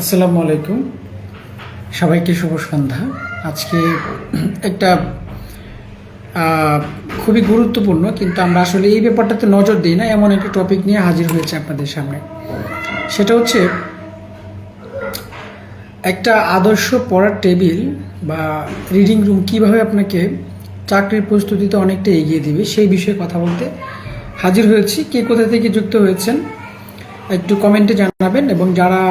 আসসালামু আলাইকুম। সবাইকে শুভ সন্ধ্যা। আজকে একটা খুবই গুরুত্বপূর্ণ, কিন্তু আমরা আসলে এই ব্যাপারটাতে নজর দিই না, এমন একটা টপিক নিয়ে হাজির হয়েছে আপনাদের সামনে। সেটা হচ্ছে, একটা আদর্শ পড়ার টেবিল বা রিডিং রুম কীভাবে আপনাকে চাকরির প্রস্তুতিতে অনেকটা এগিয়ে দিবে, সেই বিষয়ে কথা বলতে হাজির হয়েছি। কে কোথা থেকে যুক্ত হয়েছেন, একটু কমেন্টে জানাবেন এবং যারা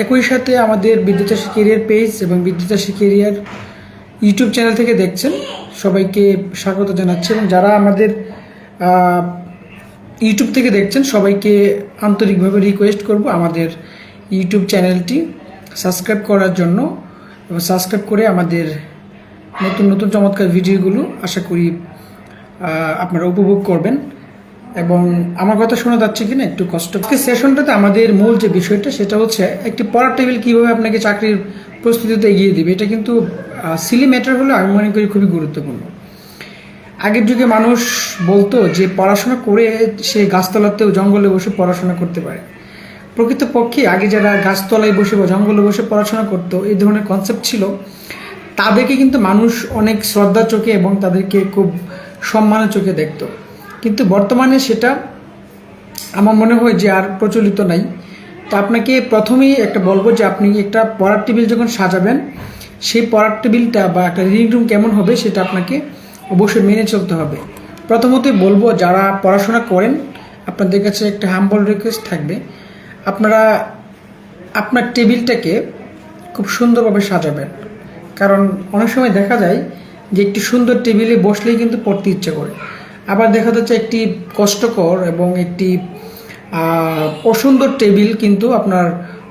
একই সাথে আমাদের বিদ্যুতাশী কেরিয়ার পেজ এবং বিদ্যুতাশী কেরিয়ার ইউটিউব চ্যানেল থেকে দেখছেন। সবাইকে স্বাগত জানাচ্ছি এবং যারা আমাদের ইউটিউব থেকে দেখছেন, সবাইকে আন্তরিকভাবে রিকোয়েস্ট করব আমাদের ইউটিউব চ্যানেলটি সাবস্ক্রাইব করার জন্য এবং সাবস্ক্রাইব করে আমাদের নতুন নতুন চমৎকার ভিডিওগুলো আশা করি আপনারা উপভোগ করবেন। এবং আমার কথা শোনা যাচ্ছে কিনা একটু কষ্ট। সেশনটাতে আমাদের মূল যে বিষয়টা, সেটা হচ্ছে একটি পড়ার টেবিল কীভাবে আপনাকে চাকরির প্রস্তুতিতে এগিয়ে দিবে। এটা কিন্তু সিলি ম্যাটার হলে আমি মনে করি খুবই গুরুত্বপূর্ণ। আগের যুগে মানুষ বলতো যে পড়াশোনা করে সে গাছতলাতেও জঙ্গলে বসে পড়াশোনা করতে পারে। প্রকৃতপক্ষে আগে যারা গাছতলায় বসে বা জঙ্গলে বসে পড়াশোনা করতো, এই ধরনের কনসেপ্ট ছিল। তাদেরকে কিন্তু মানুষ অনেক শ্রদ্ধা চোখে এবং তাদেরকে খুব সম্মানের চোখে দেখতো। কিন্তু বর্তমানে সেটা আমার মনে হয় যে আর প্রচলিত নাই। তো আপনাকে প্রথমেই একটা বলব যে আপনি একটা পড়ার টেবিল যখন সাজাবেন, সেই পড়ার টেবিলটা বা একটা রিডিং রুম কেমন হবে সেটা আপনাকে অবশ্যই মেনে চলতে হবে। প্রথমতই বলব, যারা পড়াশোনা করেন, আপনাদের কাছে একটা হাম্বল রিকোয়েস্ট থাকবে। আপনারা আপনার টেবিলটাকে খুব সুন্দরভাবে সাজাবেন। কারণ অনেক সময় দেখা যায় যে একটি সুন্দর টেবিলে বসলেই কিন্তু পড়তে ইচ্ছে করে। আবার দেখা যাচ্ছে একটি কষ্টকর এবং একটি অসুন্দর টেবিল কিন্তু আপনার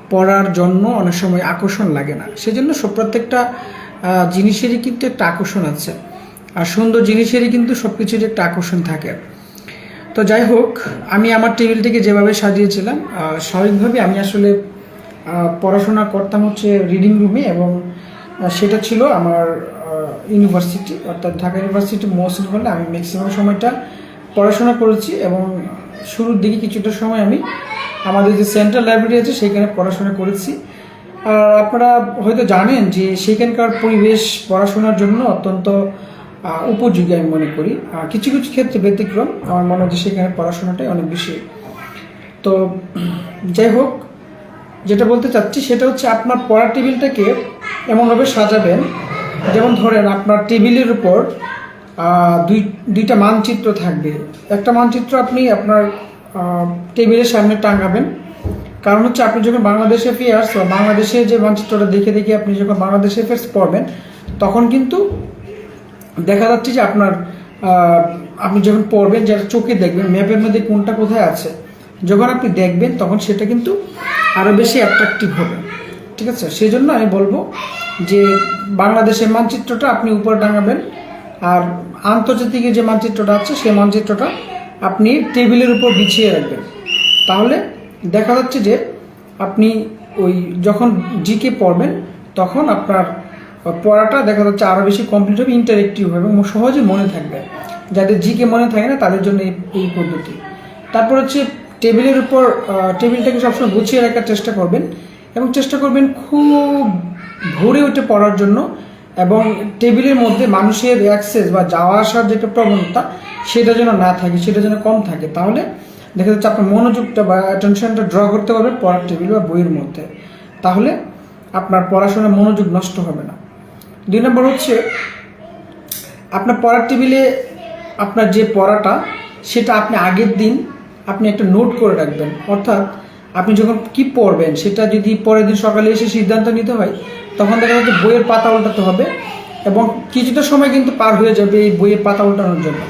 পড়ার জন্য অনেক সময় আকর্ষণ লাগে না। সেজন্য সব প্রত্যেকটা জিনিসেরই কিন্তু একটা আকর্ষণ আছে। আর সুন্দর জিনিসেরই কিন্তু সব কিছুরই একটা আকর্ষণ থাকে। তো যাই হোক, আমি আমার টেবিলটিকে যেভাবে সাজিয়েছিলাম স্বাভাবিকভাবে আমি আসলে পড়াশোনা করতাম হচ্ছে রিডিং রুমে এবং সেটা ছিল আমার ইউনিভার্সিটি, অর্থাৎ ঢাকা ইউনিভার্সিটি, মহসিন হলে আমি ম্যাক্সিমাম সময়টা পড়াশোনা করেছি এবং শুরুর দিকে কিছুটা সময় আমি আমাদের যে সেন্ট্রাল লাইব্রেরি আছে সেখানে পড়াশোনা করেছি। আর আপনারা হয়তো জানেন যে সেখানকার পরিবেশ পড়াশোনার জন্য অত্যন্ত উপযোগী আমি মনে করি। আর কিছু কিছু ক্ষেত্রে ব্যতিক্রম। আমার মনে যে সেখানে পড়াশোনাটাই অনেক বেশি। তো যাই হোক, যেটা বলতে চাচ্ছি সেটা হচ্ছে আপনার পড়ার টেবিলটাকে এমনভাবে সাজাবেন যেমন ধরেন আপনার টেবিলের উপর দুই, দুইটা মানচিত্র থাকবে। একটা মানচিত্র আপনি আপনার টেবিলের সামনে টাঙাবেন। কারণ হচ্ছে আপনি যখন বাংলাদেশে অ্যাফেয়ার্স বা বাংলাদেশে যে মানচিত্রটা দেখে দেখে আপনি যখন বাংলাদেশে অ্যাফেয়ার্স পড়বেন, তখন কিন্তু দেখা যাচ্ছে যে আপনার আপনি যখন পড়বেন যেটা চোখে দেখবেন, ম্যাপের মধ্যে কোনটা কোথায় আছে, যখন আপনি দেখবেন, তখন সেটা কিন্তু আরও বেশি অ্যাট্রাকটিভ হবে। ঠিক আছে? সেই জন্য আমি বলব যে বাংলাদেশের মানচিত্রটা আপনি উপরে টাঙাবেন, আর আন্তর্জাতিক যে মানচিত্রটা আছে সেই মানচিত্রটা আপনি টেবিলের উপর বিছিয়ে রাখবেন। তাহলে দেখা যাচ্ছে যে আপনি ওই যখন জিকে পড়বেন, তখন আপনার পড়াটা দেখা যাচ্ছে আরও বেশি কমপ্লিট হবে ইন্টারেক্টিভ হবে এবং সহজে মনে থাকবে। যাদের জিকে মনে থাকে না, তাদের জন্য এই পদ্ধতি। তারপর হচ্ছে টেবিলের উপর টেবিলটাকে সবসময় গুছিয়ে রাখার চেষ্টা করবেন এবং চেষ্টা করবেন খুব ভরে উঠে পড়ার জন্য এবং টেবিলের মধ্যে মানুষের অ্যাক্সেস বা যাওয়া আসার যে একটা প্রবণতা, সেটা যেন না থাকে, সেটা যেন কম থাকে, তাহলে দেখা যাচ্ছে আপনার মনোযোগটা বা অ্যাটেনশনটা ড্র করতে পারবেন পড়ার টেবিল বা বইয়ের মধ্যে। তাহলে আপনার পড়াশোনার মনোযোগ নষ্ট হবে না। দুই নম্বর হচ্ছে, আপনার পড়ার টেবিলে আপনার যে পড়াটা, সেটা আপনি আগের দিন আপনি একটা নোট করে রাখবেন। অর্থাৎ আপনি যখন কি পড়বেন, সেটা যদি পরের দিন সকালে এসে সিদ্ধান্ত নিতে হয়, তখন দেখা যাচ্ছে বইয়ের পাতা উল্টাতে হবে এবং কিছুটা সময় কিন্তু পার হয়ে যাবে এই বইয়ের পাতা উল্টানোর জন্য।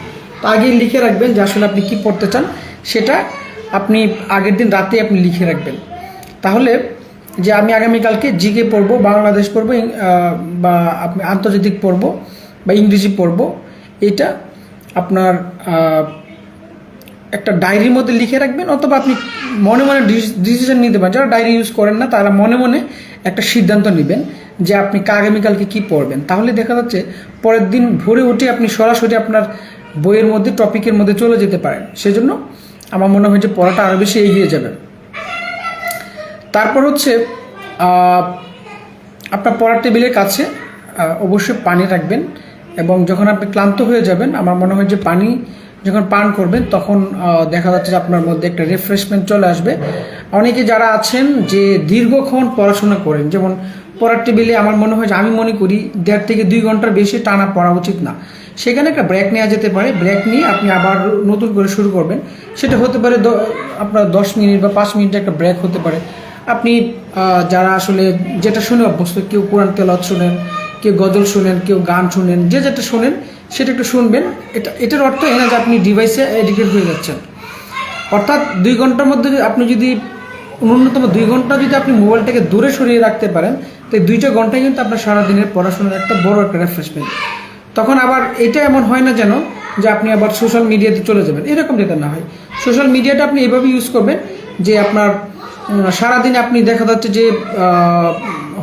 তো আগে লিখে রাখবেন যে আসলে আপনি কি পড়তে চান, সেটা আপনি আগের দিন রাতে আপনি লিখে রাখবেন। তাহলে যে আমি আগামীকালকে জিকে পড়ব, বাংলাদেশ পড়ব বা আপনি আন্তর্জাতিক পড়ব, বা ইংরেজি পড়ব, এটা আপনার একটা ডায়েরির মধ্যে লিখে রাখবেন, অথবা আপনি মনে মনে ডিসিশন নিতে পারেন। যারা ডায়েরি ইউজ করেন না, তারা মনে মনে একটা সিদ্ধান্ত নেবেন যে আপনি আগামীকালকে কি পড়বেন। তাহলে দেখা যাচ্ছে, পরের দিন ভোরে উঠে আপনি সরাসরি আপনার বইয়ের মধ্যে টপিকের মধ্যে চলে যেতে পারেন। সেজন্য আমার মনে হয় যে পড়াটা আরও বেশি এগিয়ে যাবে। তারপর হচ্ছে আপনার পড়ার টেবিলের কাছে অবশ্যই পানি রাখবেন এবং যখন আপনি ক্লান্ত হয়ে যাবেন, আমার মনে হয় যে পানি যখন পান করবেন তখন দেখা যাচ্ছে যে আপনার মধ্যে একটা রিফ্রেশমেন্ট চলে আসবে। অনেকে যারা আছেন যে দীর্ঘক্ষণ পড়াশোনা করেন, যেমন পড়ার টেবিলে আমার মনে হয় যে আমি মনে করি দেড় থেকে দুই ঘণ্টার বেশি টানা পড়া উচিত না। সেখানে একটা ব্রেক নেওয়া যেতে পারে। ব্রেক নিয়ে আপনি আবার নতুন করে শুরু করবেন। সেটা হতে পারে আপনার দশ মিনিট বা পাঁচ মিনিট একটা ব্রেক হতে পারে। আপনি যারা আসলে যেটা শুনে অভ্যস্ত, কেউ কোরআন তেলত শুনেন কেউ গজল শুনেন, কেউ গান শুনেন, যে যেটা শোনেন, সেটা একটু শুনবেন। এটা, এটার অর্থ এ না যে আপনি ডিভাইসে এডিক্টেড হয়ে যাচ্ছেন। অর্থাৎ দুই ঘণ্টার মধ্যে আপনি যদি, ন্যূনতম দুই ঘণ্টা যদি আপনি মোবাইলটাকে দূরে সরিয়ে রাখতে পারেন, তো দুইটা ঘন্টায় কিন্তু আপনার সারাদিনের পড়াশোনার একটা বড় একটা রেফ্রেশমেন্ট তখন আবার এটা এমন হয় না যেন, যে আপনি আবার সোশ্যাল মিডিয়াতে চলে যাবেন। এরকম যেটা না হয়। সোশ্যাল মিডিয়াটা আপনি এভাবে ইউজ করবেন যে আপনার সারাদিন আপনি দেখা যাচ্ছে যে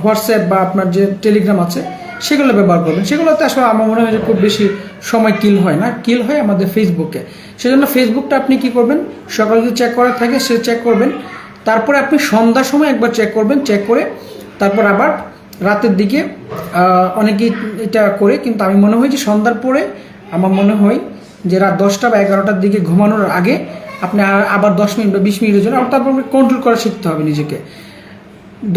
হোয়াটসঅ্যাপ বা আপনার যে টেলিগ্রাম আছে সেগুলো ব্যবহার করবেন। সেগুলোতে আসলে আমার মনে হয় যে খুব বেশি সময় কিল হয় না। কিল হয় আমাদের ফেসবুকে সেজন্য ফেসবুকটা আপনি কি করবেন? সকালে যদি চেক করা থাকে সে চেক করবেন। তারপরে আপনি সন্ধ্যার সময় একবার চেক করবেন। চেক করে তারপর আবার রাতের দিকে অনেকেই এটা করে। কিন্তু আমি মনে হয় যে সন্ধ্যার পরে আমার মনে হয় যে রাত দশটা বা এগারোটার দিকে ঘুমানোর আগে আপনি আবার দশ মিনিট বা বিশ মিনিটের জন্য তারপর কন্ট্রোল করা শিখতে হবে নিজেকে।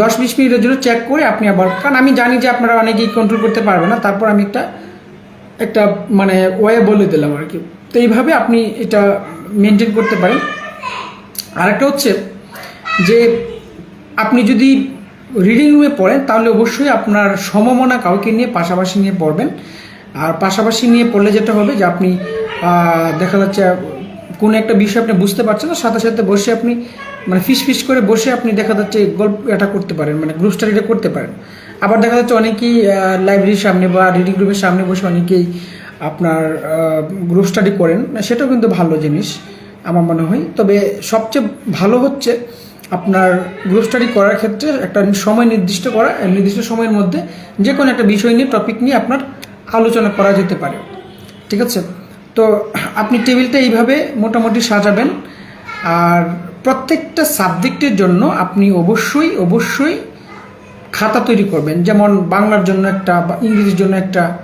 দশ বিশ মিনিটের জন্য চেক করে আপনি আবার, কারণ আমি জানি যে আপনারা অনেকেই কন্ট্রোল করতে পারবে না, তারপর আমি একটা একটা মানে ওয়ে বলে দিলাম আর কি। তো এইভাবে আপনি এটা মেনটেন করতে পারেন। আরেকটা হচ্ছে যে আপনি যদি রিডিং রুমে পড়েন, তাহলে অবশ্যই আপনার সমমনা কাউকে নিয়ে পাশাপাশি নিয়ে পড়বেন। আর পাশাপাশি নিয়ে পড়লে যেটা হবে যে আপনি দেখা যাচ্ছে কোনো একটা বিষয় আপনি বুঝতে পারছেন না, সাথে সাথে বসে আপনি মানে ফিস ফিস করে বসে আপনি দেখা যাচ্ছে গল্প এটা করতে পারেন মানে গ্রুপ স্টাডিটা করতে পারেন। আবার দেখা যাচ্ছে অনেকেই লাইব্রেরির সামনে বা রিডিং রুমের সামনে বসে অনেকেই আপনার গ্রুপ স্টাডি করেন। সেটাও কিন্তু ভালো জিনিস আমার মনে হয়। তবে সবচেয়ে ভালো হচ্ছে আপনার গ্রুপ স্টাডি করার ক্ষেত্রে একটা সময় নির্দিষ্ট করা নির্দিষ্ট সময়ের মধ্যে যে কোনো একটা বিষয় নিয়ে টপিক নিয়ে আপনার আলোচনা করা যেতে পারে। ঠিক আছে? তো আপনি টেবিলটা এইভাবে মোটামুটি সাজাবেন। আর প্রত্যেকটা সাবজেক্টের জন্য আপনি অবশ্যই অবশ্যই খাতা তৈরি করবেন। যেমন বাংলার জন্য একটা বা ইংরেজির জন্য একটা,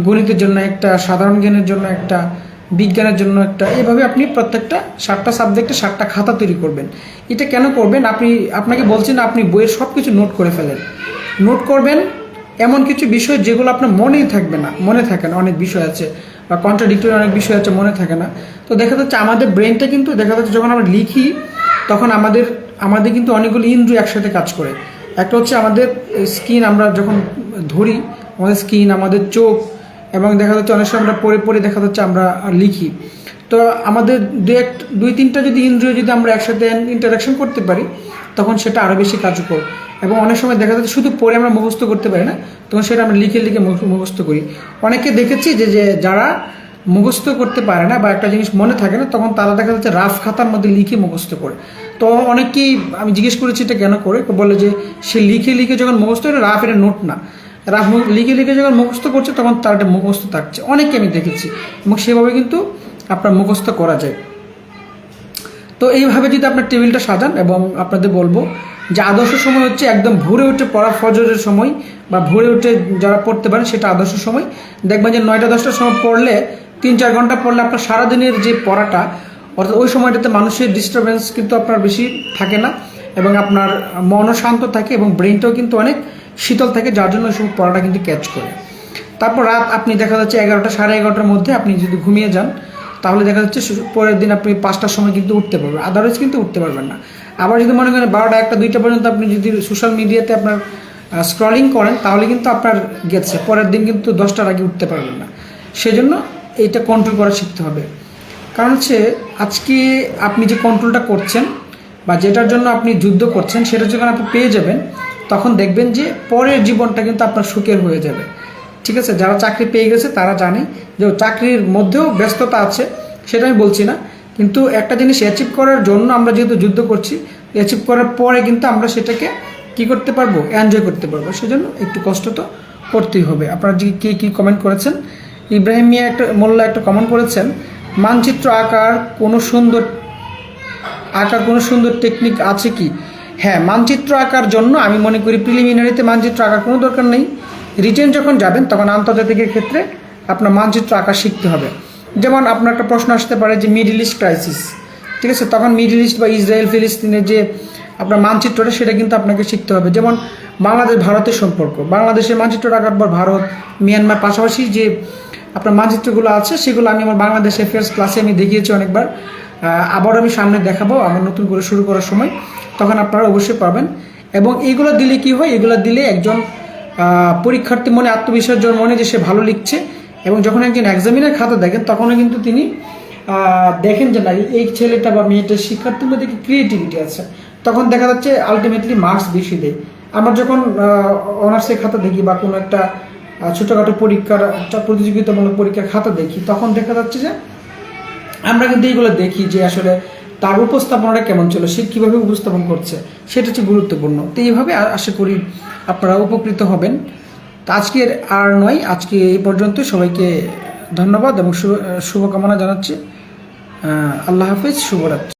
গণিতের জন্য একটা, সাধারণ জ্ঞানের জন্য একটা, বিজ্ঞানের জন্য একটা, এভাবে আপনি প্রত্যেকটা সাতটা সাবজেক্টে সাতটা খাতা তৈরি করবেন। এটা কেন করবেন? আপনি, আপনাকে বলছেন আপনি বইয়ের সব কিছু নোট করে ফেলেন। নোট করবেন এমন কিছু বিষয় যেগুলো আপনার মনেই থাকবে না, মনে থাকে না, অনেক বিষয় আছে। বা কন্ট্রাডিক্টরি অনেক বিষয় আছে, মনে থাকে না। তো দেখা যাচ্ছে আমাদের ব্রেনটা কিন্তু, দেখা যাচ্ছে যখন আমরা লিখি তখন আমাদের আমাদের কিন্তু অনেকগুলো ইন্দ্রিয় একসাথে কাজ করে। একটা হচ্ছে আমাদের স্কিন আমরা যখন ধরি, আমাদের স্কিন, আমাদের চোখ, এবং দেখা যাচ্ছে অনেক সময় আমরা পড়ে পড়ে দেখা যাচ্ছে আমরা লিখি। তো আমাদের দু এক, দুই তিনটা যদি ইন্দ্রিয় যদি আমরা একসাথে ইন্টারাকশন করতে পারি, তখন সেটা আরও বেশি কার্যকর। এবং অনেক সময় দেখা যাচ্ছে শুধু পড়ে আমরা মুখস্থ করতে পারি না, তখন সেটা আমরা লিখে লিখে মুখস্থ করি। অনেকে দেখেছি যে যে যারা মুখস্থ করতে পারে না বা একটা জিনিস মনে থাকে না, তখন তারা দেখা যাচ্ছে রাফ খাতার মধ্যে লিখে মুখস্থ করে। তো অনেকেই আমি জিজ্ঞেস করেছি এটা কেন করে বলে যে সে লিখে লিখে যখন মুখস্থ করে রাফ, এটা নোট না। রাফ লিখে লিখে যখন মুখস্থ করছে, তখন তার একটা মুখস্থ থাকছে। অনেককে আমি দেখেছি, এবং সেভাবে কিন্তু আপনার মুখস্থ করা যায়। তো এইভাবে যদি আপনার টেবিলটা সাজান, এবং আপনাদের বলব যে আদর্শ সময় হচ্ছে একদম ভোরে উঠে পড়া ফজরের সময়, বা ভোরে উঠে যারা পড়তে পারেন, সেটা আদর্শ সময়। দেখবেন যে নয়টা, দশটার সময় পড়লে তিন, চার ঘণ্টা পড়লে আপনার সারাদিনের যে পড়াটা, অর্থাৎ ওই সময়টাতে মানুষের ডিস্টারবেন্স কিন্তু আপনার বেশি থাকে না এবং আপনার মনও শান্ত থাকে এবং ব্রেনটাও কিন্তু অনেক শীতল থাকে, যার জন্য ওই পড়াটা কিন্তু ক্যাচ করে। তারপর রাত আপনি দেখা যাচ্ছে এগারোটা, সাড়ে এগারোটার মধ্যে আপনি যদি ঘুমিয়ে যান, তাহলে দেখা যাচ্ছে পরের দিন আপনি পাঁচটার সময় কিন্তু উঠতে পারবেন আদারওয়াইজ কিন্তু উঠতে পারবেন না। আবার যদি মনে করেন বারোটা, একটা, দুইটা পর্যন্ত আপনি যদি সোশ্যাল মিডিয়াতে আপনার স্ক্রলিং করেন, তাহলে কিন্তু আপনার গেছে, পরের দিন কিন্তু দশটার আগে উঠতে পারবেন না। সেজন্য এইটা কন্ট্রোল করা শিখতে হবে। কারণ হচ্ছে, আজকে আপনি যে কন্ট্রোলটা করছেন বা যেটার জন্য আপনি যুদ্ধ করছেন, সেটা যখন আপনি পেয়ে যাবেন, তখন দেখবেন যে পরের জীবনটা কিন্তু আপনার সুখের হয়ে যাবে। ঠিক আছে? যারা চাকরি পেয়ে গেছে, তারা জানে যে চাকরির মধ্যেও ব্যস্ততা আছে, সেটা আমি বলছি না। কিন্তু একটা জিনিস অ্যাচিভ করার জন্য আমরা যেহেতু যুদ্ধ করছি অ্যাচিভ করার পরে কিন্তু আমরা সেটাকে কি করতে পারব? এনজয় করতে পারব। সেজন্য একটু কষ্ট তো করতেই হবে। আপনারা যে কে কী কমেন্ট করেছেন ইব্রাহিম মিয়া একটা মোল্লা একটা কমেন্ট করেছেন, মানচিত্র আঁকার কোনো সুন্দর আঁকার কোনো সুন্দর টেকনিক আছে কি? হ্যাঁ মানচিত্র আঁকার জন্য আমি মনে করি প্রিলিমিনারিতে মানচিত্র আঁকার কোনো দরকার নেই। রিটেন যখন যাবেন, তখন আন্তর্জাতিকের ক্ষেত্রে আপনার মানচিত্র আঁকা শিখতে হবে। যেমন আপনার একটা প্রশ্ন আসতে পারে যে মিডল ইস্ট ক্রাইসিস ঠিক আছে? তখন মিডল ইস্ট বা ইসরায়েল ফিলিস্তিনের যে আপনার মানচিত্রটা, সেটা কিন্তু আপনাকে শিখতে হবে। যেমন বাংলাদেশ ভারতের সম্পর্ক। বাংলাদেশের মানচিত্র আঁকার পর ভারত, মিয়ানমার পাশাপাশি যে আপনার মানচিত্রগুলো আছে, সেগুলো আমি আমার বাংলাদেশ অ্যাফেয়ার্স ক্লাসে আমি দেখিয়েছি অনেকবার। আবার আমি সামনে দেখাবো আমার নতুন করে শুরু করার সময়। তখন আপনারা অবশ্যই পাবেন। এবং এইগুলো দিলে কি হয়? এগুলো দিলে একজন পরীক্ষার্থী মনে আত্মবিশ্বাস জন্মনে যে সে ভালো লিখছে। এবং যখন একজন এক্সামিনার খাতা দেখেন, তখনও কিন্তু তিনি দেখেন যে না, এই ছেলেটা বা মেয়েটার শিক্ষার্থীর মধ্যে ক্রিয়েটিভিটি আছে? তখন দেখা যাচ্ছে আলটিমেটলি মার্কস বেশি দেয়। আমরা যখন অনার্সের খাতা দেখি বা কোনো একটা ছোটোখাটো পরীক্ষার প্রতিযোগিতামূলক পরীক্ষার খাতা দেখি, তখন দেখা যাচ্ছে যে আমরা কিন্তু এইগুলো দেখি যে আসলে তার উপস্থাপনাটা কেমন ছিল, সে কীভাবে উপস্থাপন করছে, সেটা হচ্ছে গুরুত্বপূর্ণ। তো এইভাবে আশা করি আপনারা উপকৃত হবেন। তো আজকের আর নয়, আজকে এই পর্যন্ত সবাইকে ধন্যবাদ এবং শুভ শুভকামনা জানাচ্ছি। আল্লাহ হাফিজ, শুভরাত্রি।